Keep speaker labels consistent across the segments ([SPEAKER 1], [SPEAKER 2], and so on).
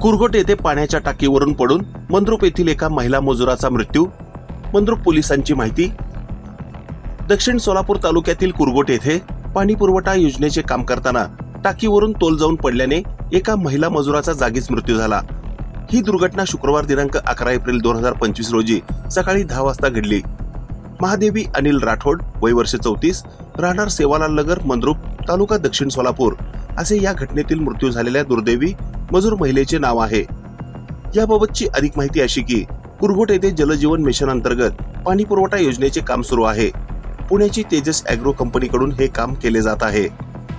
[SPEAKER 1] कुरगोट येथे पाण्याच्या टाकीवरून पडून मंद्रुप येथील एका महिला मजुराचा मृत्यू. मंद्रुप पोलिसांची माहिती. दक्षिण सोलापूर तालुक्यातील कुरगोट येथे पाणी पुरवठा योजनेचे काम करताना टाकीवरून तोल जाऊन पडल्याने एका महिला मजुराचा जागीच मृत्यू झाला. ही दुर्घटना शुक्रवार दिनांक अकरा एप्रिल दोन हजार पंचवीस रोजी सकाळी दहा वाजता घडली. महादेवी अनिल राठोड वय वर्ष चौतीस राहणार सेवालाल नगर मंद्रुप तालुका दक्षिण सोलापूर असे या घटनेतील मृत्यू झालेल्या दुर्दैवी मजूर महिलेचे नाव आहे. याबाबतची अधिक माहिती अशी की कुरघोट येथे जलजीवन मिशन अंतर्गत पाणी पुरवठा योजनेचे काम सुरू आहे. पुण्याची तेजस अॅग्रो कंपनीकडून हे काम केले जात आहे.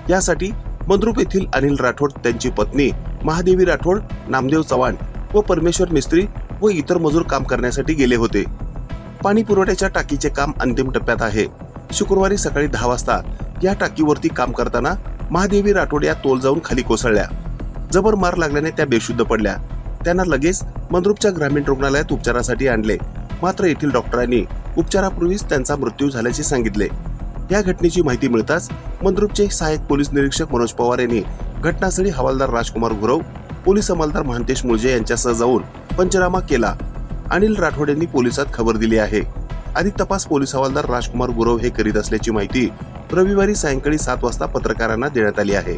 [SPEAKER 1] यासाठी मंद्रुप येथील अनिल राठोड त्यांची पत्नी महादेवी राठोड नामदेव चव्हाण व परमेश्वर मिस्त्री व इतर मजूर काम करण्यासाठी गेले होते. पाणी पुरवठ्याच्या टाकीचे काम अंतिम टप्प्यात आहे. शुक्रवारी सकाळी दहा वाजता या टाकीवरती काम करताना महादेवी राठोड या तोल जाऊन खाली कोसळल्या. जबर मार लागल्याने त्या बेशुद्ध पडल्या. त्यांना लगेच मंद्रुपच्या ग्रामीण रुग्णालयात उपचारासाठी आणले. मात्र येथील डॉक्टरांनी उपचारापूर्वीच त्यांचा मृत्यू झाल्याचे सांगितले. या घटनेची माहिती मिळताच मंद्रुपचे सहाय्यक पोलीस निरीक्षक मनोज पवार यांनी घटनास्थळी हवालदार राजकुमार गुरव पोलीस अंमलदार महांतेश मुळजे यांच्यासह जाऊन पंचनामा केला. अनिल राठोड यांनी पोलिसात खबर दिली आहे. अधिक तपास पोलीस हवालदार राजकुमार गुरव हे करीत असल्याची माहिती रविवारी सायंकाळी सात वाजता पत्रकारांना देण्यात आली आहे.